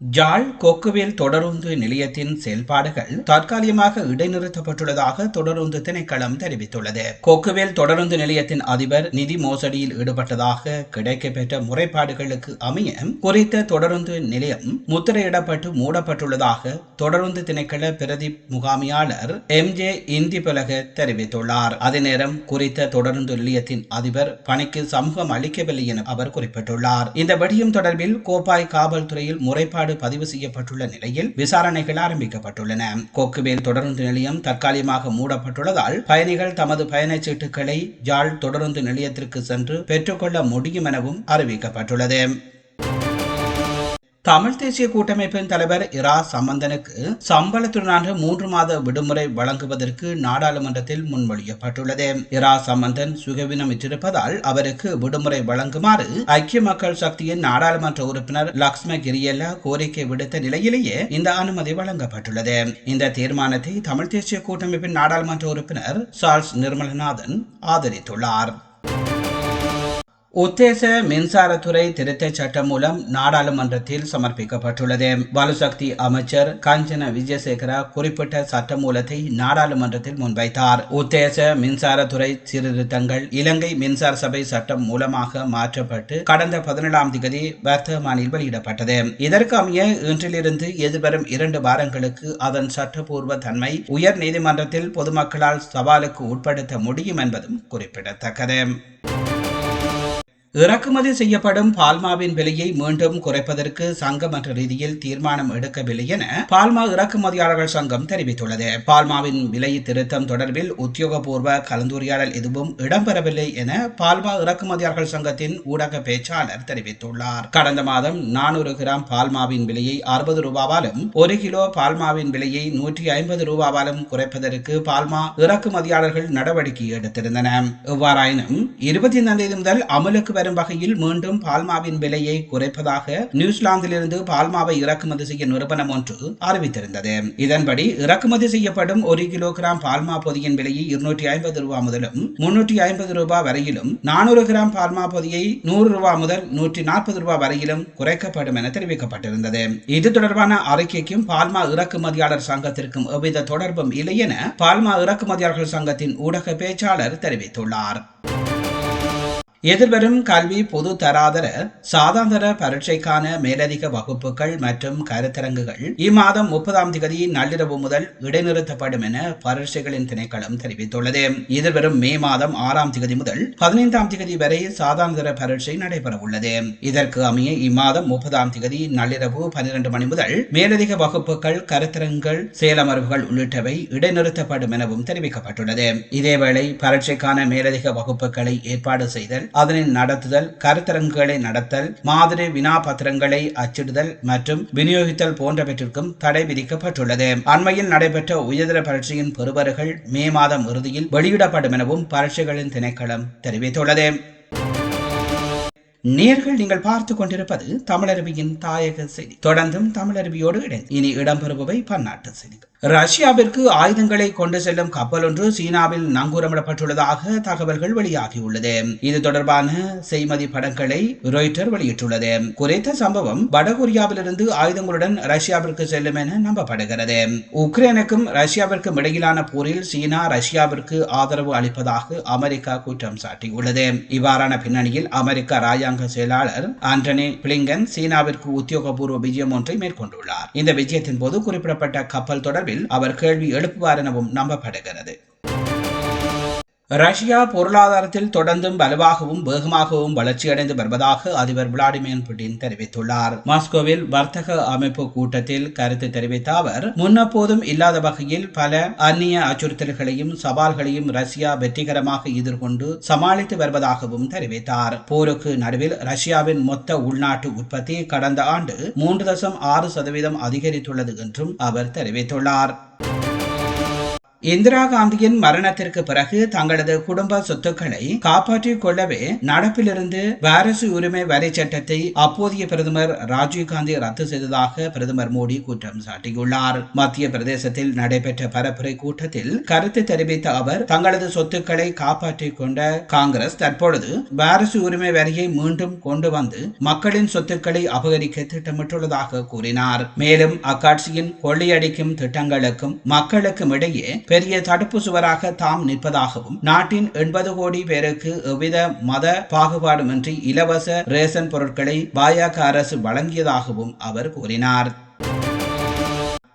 ஜாழ் கொக்குவேல் தொடருந்து நிலையத்தின் செயல்பாடுகள் தற்காலிகமாக இடைநிறுத்தப்பட்டுள்ளதாக தொடருந்து திணைக்களம் தெரிவித்துள்ளது. கொக்குவேல் தொடருந்து நிலையத்தின் அதிபர் நிதி மோசடியில் ஈடுபட்டதாக கிடைக்கப்பெற்ற முறைப்பாடுகளுக்கு அமைய குறித்த தொடருந்து நிலையம் முத்திரையிடப்பட்டு மூடப்பட்டுள்ளதாக தொடருந்து திணைக்கள பிரதி முகாமியாளர் எம். ஜே. இந்திபலக தெரிவித்துள்ளார். அதே நேரம் குறித்த தொடருந்து நிலையத்தின் அதிபர் பணிக்கு சமூகம் அளிக்கவில்லை என அவர் குறிப்பிட்டுள்ளார். இந்த விடயம் தொடர்பில் கோப்பாய் காவல்துறையில் முறைப்பாடு பதிவு செய்யப்பட்டுள்ள நிலையில் விசாரணைகள் ஆரம்பிக்கப்பட்டுள்ளன. கொக்குவேல் தொடருந்து நிலையம் தற்காலிகமாக மூடப்பட்டுள்ளதால் பயணிகள் தமது பயணச் சீட்டுகளை ஜாழ் தொடருந்து நிலையத்திற்கு சென்று பெற்றுக்கொள்ள முடியும் எனவும் அறிவிக்கப்பட்டுள்ளது. தமிழ் தேசிய கூட்டமைப்பின் தலைவர் இரா சம்பந்தனுக்கு சம்பளத்துடனான மூன்று மாத விடுமுறை வழங்குவதற்கு நாடாளுமன்றத்தில் முன்மொழியப்பட்டுள்ளது. இரா சம்பந்தன் விற்றிருப்பதால் அவருக்கு விடுமுறை வழங்குமாறு ஐக்கிய மக்கள் சக்தியின் நாடாளுமன்ற உறுப்பினர் லக்ஷ்ம கிரியல்ல கோரிக்கை விடுத்த நிலையிலேயே இந்த அனுமதி வழங்கப்பட்டுள்ளது. இந்த தீர்மானத்தை தமிழ் தேசிய கூட்டமைப்பின் நாடாளுமன்ற உறுப்பினர் சார்ல்ஸ் நிர்மலநாதன் ஆதரித்துள்ளார். உத்தேச மின்சாரத்துறை திருத்தச் சட்டம் மூலம் நாடாளுமன்றத்தில் சமர்ப்பிக்கப்பட்டுள்ளது. வலுசக்தி அமைச்சர் காஞ்சன விஜயசேகரா குறிப்பிட்ட சட்ட மூலத்தை நாடாளுமன்றத்தில் முன்வைத்தார். உத்தேச மின்சாரத்துறை சீர்திருத்தங்கள் இலங்கை மின்சார சபை சட்டம் மூலமாக மாற்றப்பட்டு கடந்த பதினேழாம் திகதி வர்த்தமானில் வெளியிடப்பட்டது. இதற்கு அமைய இன்றிலிருந்து எதிர்வரும் இரண்டு வாரங்களுக்கு அதன் சட்டப்பூர்வ தன்மை உயர் நீதிமன்றத்தில் பொதுமக்களால் சவாலுக்கு உட்படுத்த முடியும் என்பதும் குறிப்பிடத்தக்கது. இறக்குமதி செய்யப்படும் பால்மாவின் விலையை மீண்டும் குறைப்பதற்கு சங்கம் என்ற ரீதியில் தீர்மானம் எடுக்கவில்லை என பால்மா இறக்குமதியாளர்கள் சங்கம் தெரிவித்துள்ளது. பால்மாவின் விலை திருத்தம் தொடர்பில் உத்தியோகபூர்வ கலந்துரையாடல் எதுவும் இடம்பெறவில்லை என பால்மா இறக்குமதியாளர்கள் சங்கத்தின் ஊடக பேச்சாளர் தெரிவித்துள்ளார். கடந்த மாதம் நானூறு கிராம் பால்மாவின் விலையை அறுபது ரூபாவாலும் ஒரு கிலோ பால்மாவின் விலையை நூற்றி ஐம்பது ரூபாவாலும் குறைப்பதற்கு பால்மா இறக்குமதியாளர்கள் நடவடிக்கை எடுத்திருந்தன இவ்வாறாயினும் இருபத்தி ஐந்தாம் தேதி முதல் அமலுக்கு தரும் வகையில் மீண்டும் பால்மாவின் விலையை குறைப்பதாக நியூசிலாந்திலிருந்து பால்மாவை இறக்குமதி செய்ய நிறுவனம் ஒன்று அறிவித்திருந்தது. இதன்படி இறக்குமதி செய்யப்படும் ஒரு கிலோகிராம் பால்மா பொதியின் விலையை இருநூற்றி ஐம்பது ரூபாய் முதலும் முன்னூற்றி ஐம்பது ரூபாய் வரையிலும் நானூறு கிராம் பால்மா பொதியை நூறு ரூபாய் முதல் நூற்றி நாற்பது ரூபாய் வரையிலும் குறைக்கப்படும் என தெரிவிக்கப்பட்டிருந்தது. இது தொடர்பான அறிக்கைக்கும் பால்மா இறக்குமதியாளர் சங்கத்திற்கும் எவ்வித தொடர்பும் இல்லை என பால்மா இறக்குமதியாளர்கள் சங்கத்தின் ஊடக பேச்சாளர் தெரிவித்துள்ளார். எதிர்வரும் கல்வி பொது தராதர சாதாந்தர பரீட்சைக்கான மேலதிக வகுப்புகள் மற்றும் கருத்தரங்குகள் இம்மாதம் முப்பதாம் தேதி நள்ளிரவு முதல் இடைநிறுத்தப்படும் என பரீட்சைகளின் திணைக்களம் தெரிவித்துள்ளது. எதிர்வரும் மே மாதம் ஆறாம் தேதி முதல் பதினைந்தாம் தேதி வரை சாதாந்தர பரீட்சை நடைபெற உள்ளது இதற்கு அமைய இம்மாதம் முப்பதாம் தேதி நள்ளிரவு பனிரெண்டு மணி முதல் மேலதிக வகுப்புகள் கருத்தரங்குகள் செயலமர்வுகள் உள்ளிட்டவை இடைநிறுத்தப்படும் எனவும் தெரிவிக்கப்பட்டுள்ளது. இதேவேளை பரீட்சைக்கான மேலதிக வகுப்புகளை ஏற்பாடு செய்தல் அதனை நடத்துதல் கருத்தரங்குகளை நடத்தல் மாதிரி வினா பத்திரங்களை அச்சிடுதல் மற்றும் விநியோகித்தல் போன்றவற்றிற்கும் தடை விதிக்கப்பட்டுள்ளது. அண்மையில் நடைபெற்ற உயர்தர பரீட்சையின் பெறுபர்கள் மே மாதம் இறுதியில் வெளியிடப்படும் எனவும் பரீட்சைகளின் திணைக்களம் தெரிவித்துள்ளது. நேர்கள் நீங்கள் பார்த்து கொண்டிருப்பது தமிழருவியின் தாயக செய்தி. தொடர்ந்தும் தமிழருவியோடு இணைந்து. இனி இடம்பெறுபவை பன்னாட்டு செய்திகள். ரஷ்யாவிற்கு ஆயுதங்களை கொண்டு செல்லும் கப்பல் ஒன்று சீனாவில் நங்கூரமிடப்பட்டுள்ளதாக தகவல்கள் வெளியாகியுள்ளது. இது தொடர்பான செய்மதி படங்களை ரொய்டர் வெளியிட்டுள்ளது. குறித்த சம்பவம் வடகொரியாவிலிருந்து ஆயுதங்களுடன் ரஷ்யாவிற்கு செல்லும் என நம்பப்படுகிறது. உக்ரைனுக்கும் ரஷ்யாவிற்கும் இடையிலான போரில் சீனா ரஷ்யாவிற்கு ஆதரவு அளிப்பதாக அமெரிக்கா குற்றம் சாட்டியுள்ளது. இவ்வாறான பின்னணியில் அமெரிக்க ராஜாங்க செயலாளர் ஆண்டனி பிளிங்கன் சீனாவிற்கு உத்தியோகபூர்வ விஜயம் ஒன்றை மேற்கொண்டுள்ளார். இந்த விஜயத்தின் போது குறிப்பிடப்பட்ட கப்பல் தொடர்பில் அவர் கேள்வி எழுப்புவார் எனவும் நம்பப்படுகிறது. ரஷ்யா பொருளாதாரத்தில் தொடர்ந்தும் வலுவாகவும் வேகமாகவும் வளர்ச்சியடைந்து வருவதாக அதிபர் விளாடிமிர் புட்டின் தெரிவித்துள்ளார். மாஸ்கோவில் வர்த்தக அமைப்பு கூட்டத்தில் கருத்து தெரிவித்த அவர் முன்னப்போதும் இல்லாத வகையில் பல அந்நிய அச்சுறுத்தல்களையும் சவால்களையும் ரஷ்யா வெற்றிகரமாக எதிர்கொண்டு சமாளித்து வருவதாகவும் தெரிவித்தார். போருக்கு நடுவில் ரஷ்யாவின் மொத்த உள்நாட்டு உற்பத்தி கடந்த ஆண்டு மூன்று தசம் ஆறு சதவீதம் அதிகரித்துள்ளது என்றும் அவர் தெரிவித்துள்ளார். இந்திரா காந்தியின் மரணத்திற்கு பிறகு தங்களது குடும்ப சொத்துக்களை காப்பாற்றிக் கொள்ளவே நடப்பிலிருந்து வாரிசு உரிமை வரி சட்டத்தை அப்போதைய பிரதமர் ராஜீவ்காந்தி ரத்து செய்ததாக பிரதமர் மோடி குற்றம் சாட்டியுள்ளார். மத்திய பிரதேசத்தில் நடைபெற்ற பரப்புரை கூட்டத்தில் கருத்து தெரிவித்த அவர் தங்களது சொத்துக்களை காப்பாற்றிக் கொண்ட காங்கிரஸ் தற்பொழுது வாரிசு உரிமை வரியை மீண்டும் கொண்டு வந்து மக்களின் சொத்துக்களை அபகரிக்க திட்டமிட்டுள்ளதாக கூறினார். மேலும் அக்கட்சியின் கொள்ளையடிக்கும் திட்டங்களுக்கும் மக்களுக்கும் இடையே பெரிய தடுப்பு சுவராக தாம் நிற்பதாகவும் நாட்டின் எண்பது கோடி பேருக்கு எவ்வித மத பாகுபாடுமின்றி இலவச ரேஷன் பொருட்களை பாஜக அரசு வழங்கியதாகவும் அவர் கூறினார்.